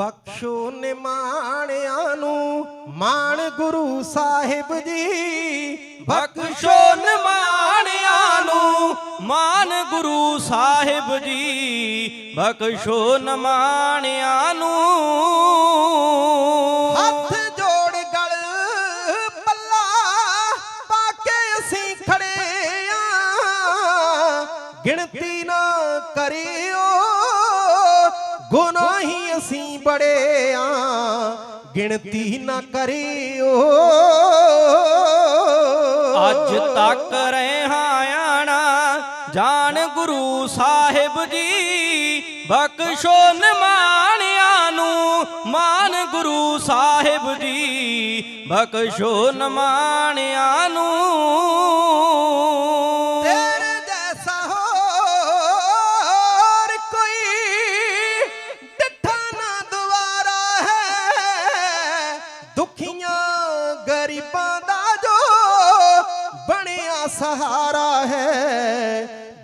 ਬਖਸ਼ੋ ਨਿਮਾਣਿਆਂ ਨੂੰ, ਮਾਣ ਗੁਰੂ ਸਾਹਿਬ ਜੀ। ਬਖਸ਼ੋ ਨਿਮਾਣਿਆਂ ਨੂੰ ਮਾਨ ਗੁਰੂ ਸਾਹਿਬ ਜੀ। ਬਖਸ਼ੋ ਨਿਮਾਣਿਆਂ ਨੂੰ। ਹੱਥ ਜੋੜ ਗਲ ਪੱਲਾ ਪਾ ਕੇ ਅਸੀਂ ਖੜੇ ਆਂ। ਗਿਣਤੀ ਨਾ ਕਰਿਓ। ਗੁਨਾਹੀ ਅਸੀਂ ਬੜੇ ਆਂ ਗਿਣਤੀ ਨਾ ਕਰਿਓ। ਅੱਜ ਤੱਕ ਰਹਿਆਂ ਆਣਾ ਜਾਣ ਗੁਰੂ ਸਾਹਿਬ ਜੀ ਬਖਸ਼ੋ ਨਿਮਾਣਿਆਂ ਨੂੰ ਮਾਨ ਗੁਰੂ ਸਾਹਿਬ ਜੀ ਬਖਸ਼ੋ ਨਿਮਾਣਿਆਂ ਨੂੰ।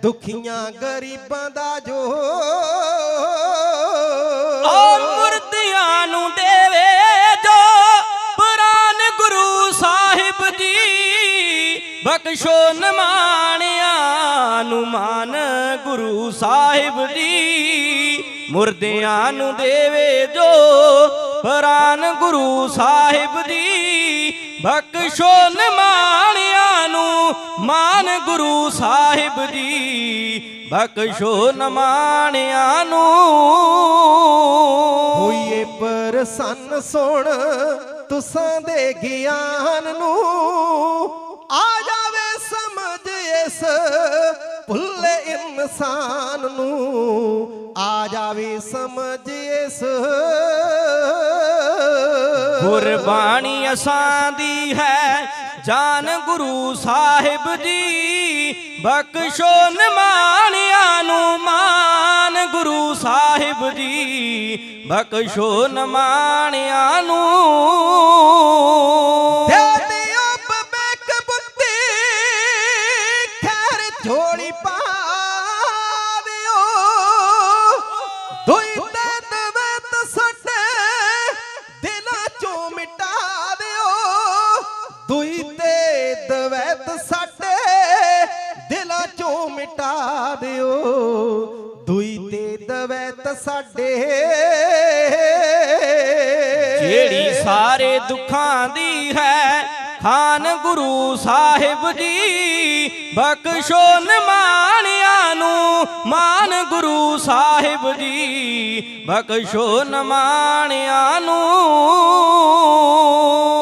ਦੁਖੀਆਂ ਗਰੀਬਾਂ ਦਾ ਜੋ ਆ ਮੁਰਦਿਆਂ ਨੂੰ ਦੇਵੇ ਜੋ ਪੁਰਾਨ ਗੁਰੂ ਸਾਹਿਬ ਜੀ। ਬਖਸ਼ੋ ਨਿਮਾਣਿਆਂ ਨੂੰ ਮਾਨ ਗੁਰੂ ਸਾਹਿਬ ਜੀ। ਮੁਰਦਿਆਂ ਨੂੰ ਦੇਵੇ ਜੋ ਪੁਰਾਨ ਗੁਰੂ ਸਾਹਿਬ ਜੀ। ਬਖਸ਼ੋ ਨਿਮਾਣਿਆਂ ਮਾਨ ਗੁਰੂ ਸਾਹਿਬ ਜੀ, ਬਖਸ਼ੋ ਨਿਮਾਣਿਆਂ ਨੂੰ। ਹੋਈਏ ਪ੍ਰਸੰਨ ਸੁਣ ਤੁਸਾਂ ਦੇ ਗਿਆਨ ਨੂੰ। ਆ ਜਾਵੇ ਸਮਝ ਇਸ ਭੁੱਲੇ ਇਨਸਾਨ ਨੂੰ। ਆ ਜਾਵੇ ਸਮਝ ਇਸ ਗੁਰਬਾਣੀ ਅਸਾਂ ਦੀ ਹੈ ਜਾਨ ਗੁਰੂ ਸਾਹਿਬ ਜੀ ਬਖਸ਼ੋ ਨਿਮਾਣਿਆਂ ਨੂੰ ਮਾਨ ਗੁਰੂ ਸਾਹਿਬ ਜੀ ਬਖਸ਼ੋ ਨਿਮਾਣਿਆਂ ਨੂੰ ਦੁਈ ਤੇ ਦਵੇ ਤਸੱਡੇ ਜਿਹੜੀ ਸਾਰੇ ਦੁੱਖਾਂ ਦੀ ਹੈ ਖਾਨ ਗੁਰੂ ਸਾਹਿਬ ਜੀ ਬਖਸ਼ੋ ਨਿਮਾਣਿਆਂ ਨੂੰ ਮਾਨ ਗੁਰੂ ਸਾਹਿਬ ਜੀ ਬਖਸ਼ੋ ਨਿਮਾਣਿਆਂ ਨੂੰ।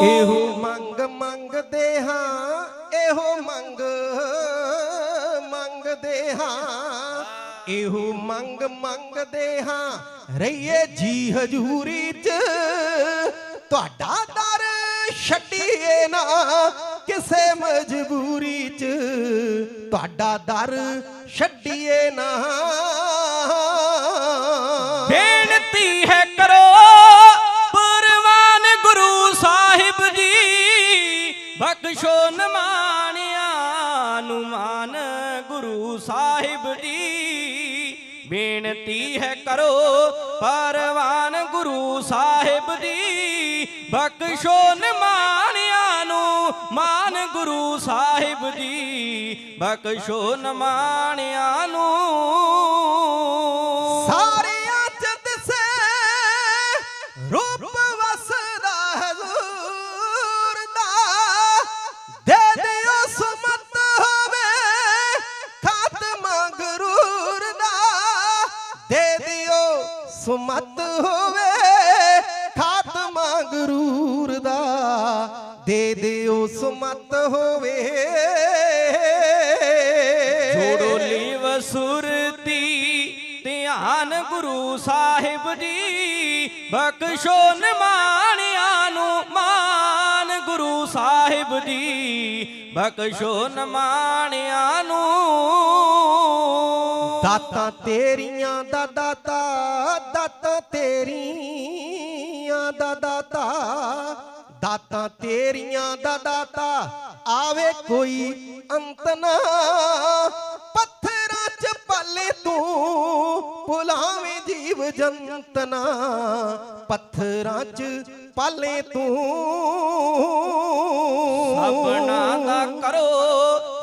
ਇਹੋ ਮੰਗ ਮੰਗਦੇ ਹਾਂ ਇਹੋ ਮੰਗ ਮੰਗਦੇ ਹਾਂ। ਇਹੋ ਮੰਗ ਮੰਗਦੇ ਹਾਂ। ਰਹੀਏ ਜੀ ਹਜੂਰੀ ਚ। ਤੁਹਾਡਾ ਦਰ ਛੱਡੀਏ ਨਾ ਕਿਸੇ ਮਜਬੂਰੀ ਚ। ਤੁਹਾਡਾ ਦਰ ਛੱਡੀਏ ਨਾ। ਬੇਨਤੀ ਗੁਰੂ ਸਾਹਿਬ ਦੀ ਬੇਨਤੀ ਹੈ ਕਰੋ ਪਰਵਾਨ ਗੁਰੂ ਸਾਹਿਬ ਦੀ ਬਖਸ਼ੋ ਨਿਮਾਣਿਆਂ ਨੂੰ, ਮਾਨ ਗੁਰੂ ਸਾਹਿਬ ਜੀ ਬਖਸ਼ੋ ਨਿਮਾਣਿਆਂ ਨੂੰ। ਸੁਮਤ ਹੋਵੇ ਖਾਤਮਾ ਗਰੂਰ ਦਾ। ਦੇ ਦਿਓ ਸੁਮਤ ਹੋਵੇ। ਜੋੜੋ ਲੀਵ ਸੁਰਤੀ, ਧਿਆਨ ਗੁਰੂ ਸਾਹਿਬ ਜੀ। ਬਖਸ਼ੋ ਨਿਮਾਣਿਆਂ ਨੂੰ ਮਾਨ ਗੁਰੂ ਸਾਹਿਬ ਜੀ। ਬਖਸ਼ੋ ਨਿਮਾਣਿਆਂ ਨੂੰ ਦਾਤਾਂ ਤੇਰੀਆਂ ਦਾ ਦਾਤਾ, ਦਾਤਾਂ ਤੇਰੀਆਂ ਦਾ ਦਾਤਾ, ਦਾਤਾਂ ਤੇਰੀਆਂ ਦਾ ਦਾਤਾ, ਆਵੇ ਕੋਈ ਅੰਤ ਨਾ, ਪੱਥਰਾਂ ਚ ਪਾਲੇ ਤੂੰ, ਭੁਲਾਵੇਂ ਜੀਵ ਜੰਤਨਾ ਪੱਥਰਾਂ 'ਚ ਪਾਲੇ ਤੂੰ। ਸਭਨਾ ਦਾ ਕਰੋ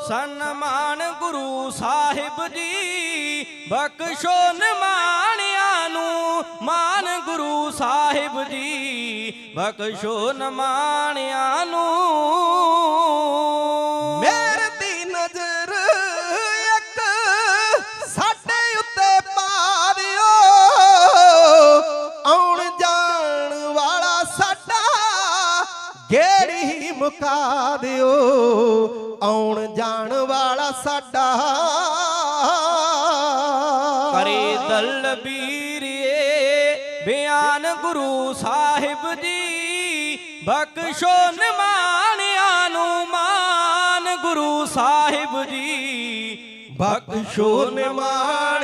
ਸਨਮਾਨ ਗੁਰੂ ਸਾਹਿਬ ਜੀ। ਬਖਸ਼ੋ ਨਿਮਾਣਿਆਂ ਨੂੰ, ਮਾਨ ਗੁਰੂ ਸਾਹਿਬ ਜੀ। ਬਖਸ਼ੋ ਨਿਮਾਣਿਆਂ ਨੂੰ। ਮੇਰ ਦੀ ਨਜ਼ਰ ਇੱਕ ਸਾਡੇ ਉੱਤੇ ਪਾ ਦਿਓ। ਆਉਣ ਜਾਣ ਵਾਲਾ ਸਾਡਾ ਗੇੜੀ ਮੁਕਾ ਦਿਓ। ਆਉਣ ਜਾਣ ਵਾਲਾ ਸਾਡਾ ਦਲ ਦਲਬੀਰੀਏ ਬਿਆਨ ਗੁਰੂ ਸਾਹਿਬ ਜੀ, ਬਖਸ਼ੋ ਨਿਮਾਣਿਆਂ ਨੂੰ ਮਾਨ ਗੁਰੂ ਸਾਹਿਬ ਜੀ, ਬਖਸ਼ੋ ਨਿਮਾਣ